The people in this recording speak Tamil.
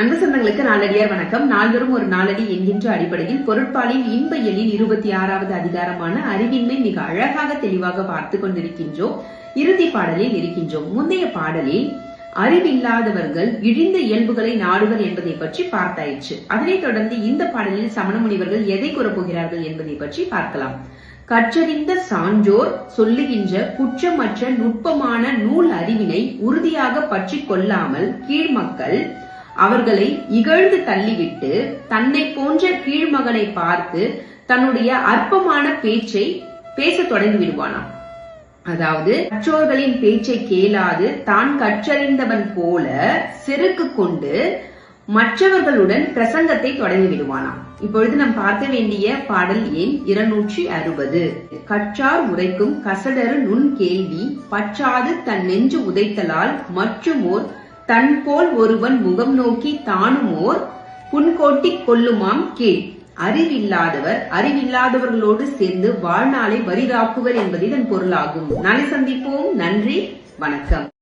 அன்பு சொந்தங்களுக்கு நாளடியார் வணக்கம். நாள்தோறும் ஒரு நாளடி என்கின்ற அடிப்படையில் பொருட்பாலின் இன்ப எழில் இருபத்தி ஆறாவது அதிகாரமான அறிவின்மை மிக அழகாக தெளிவாக பார்த்து கொண்டிருக்கின்றோம். இறுதி பாடலில் இருக்கின்றோம். முந்தைய பாடலில் அறிவில்லாதவர்கள் இழிந்த இயல்புகளை நாடுவர் என்பதை பற்றி பார்த்தாயிற்று. அதனைத் தொடர்ந்து இந்த பாடலில் சமண முனிவர்கள் எதை கூறப்போகிறார்கள் என்பதை பற்றி பார்க்கலாம். கற்றறிந்த சான்றோர் சொல்லுகின்ற குற்றமற்ற நுட்பமான நூல் அறிவினை உறுதியாக பற்றி கொள்ளாமல் கீழ்மக்கள் அவர்களை இகழ்ந்து தள்ளிவிட்டு தன்னை போன்ற கீழ்மகனை பார்த்து தன்னுடைய அற்பமான பேச்சை பேசத் தொடங்கி விடுவானாம் அதாவது கற்றோர்களின் பேச்சை கேளாது தான் கற்றறிந்தவன் போல செருக்கு கொண்டு மற்றவர்களுடன் பிரசங்கத்தை தொடங்கி விடுவானாம் இப்பொழுது நாம் பார்க்க வேண்டிய பாடல் எண் இருநூற்றி அறுபது. கற்றார் உரைக்கும் கசடரு நுண் கேள்வி பற்றாது தன் நெஞ்சு உதைத்தலால் மற்றுமோர் தன் போல் ஒருவன் முகம் நோக்கி தானுமோர் புன்கோட்டிக் கொள்ளுமாம் கீழ் அறிவில்லாதவர் அறிவில்லாதவர்களோடு சேர்ந்து வாழ்நாளை வரிதாக்குவர் என்பது இதன் பொருளாகும். நாளை சந்திப்போம். நன்றி. வணக்கம்.